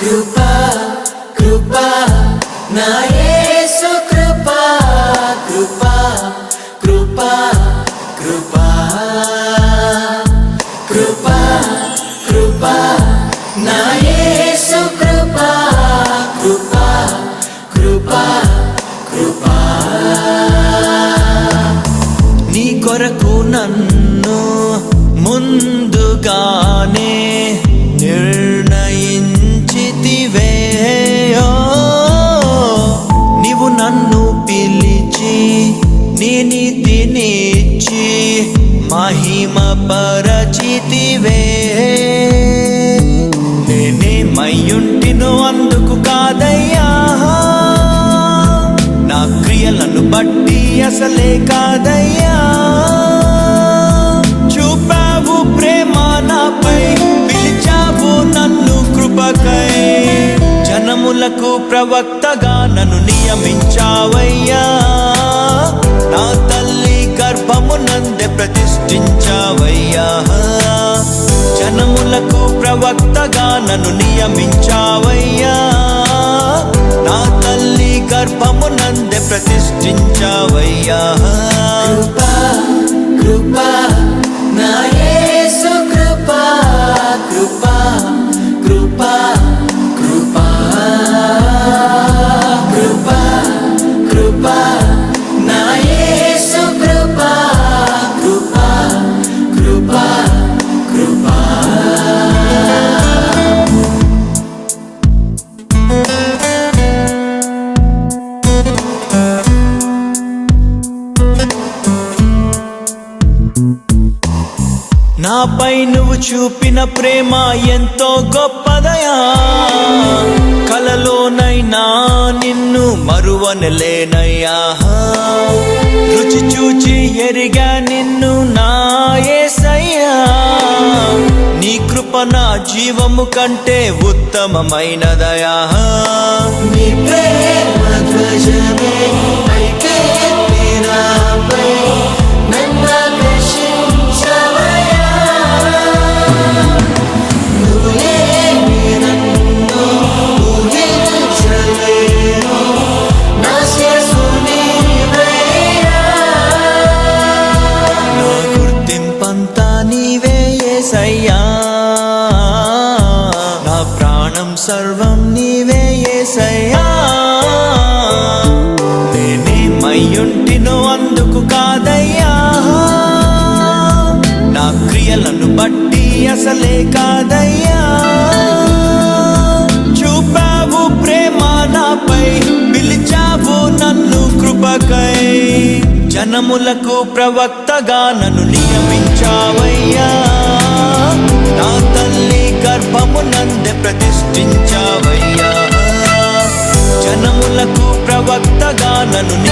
కృపా కృపా నా యేసు కృపా కృపా కృపా కృపా కృపా కృపా నా యేసు కృపా కృపా కృపా కృపా. నీ కొరకు నన్ను ముందుగానే నన్ను పిలిచి నిని తినిచ్చి మహిమ పరచితివే. నేనేమయ్యుంటినో అందుకు కాదయ్యా. నా క్రియలను బట్టి అసలే కాదయ్యా. చూపావు ప్రేమ నాపై పిలిచావు నన్ను కృపకై. జనములకు ప్రవక్తగా ప్రజలకు ప్రవక్తగా నన్ను నియమించావయ్యా. నా తల్లి గర్భమునందే ప్రతిష్ఠించావయ్యా. కృపా కృపా నాపై నువ్వు చూపిన ప్రేమ ఎంతో గొప్పదయా. కలలోనైనా నిన్ను మరువనలేనయ్యా. రుచి చూచి ఎరిగా నిన్ను నా నీ కృప నా జీవము కంటే ఉత్తమమైనదయా. నీ ప్రేమ ధ్వజమే అయితే సర్వం నీవే యేసయ్యా నేనేమయ్యుంటినో అందుకు కాదయ్యా. నా క్రియలను బట్టి అసలే కాదయ్యా. చూపావు ప్రేమ నాపై పిలిచావు నన్ను కృపకై. జనములకు ప్రవక్తగా నన్ను నియమించావయ్యా. నా తల్లి గర్భమునందే ప్రతిష్ఠించావయ్యా. జనములకు ప్రవక్తగా నన్ను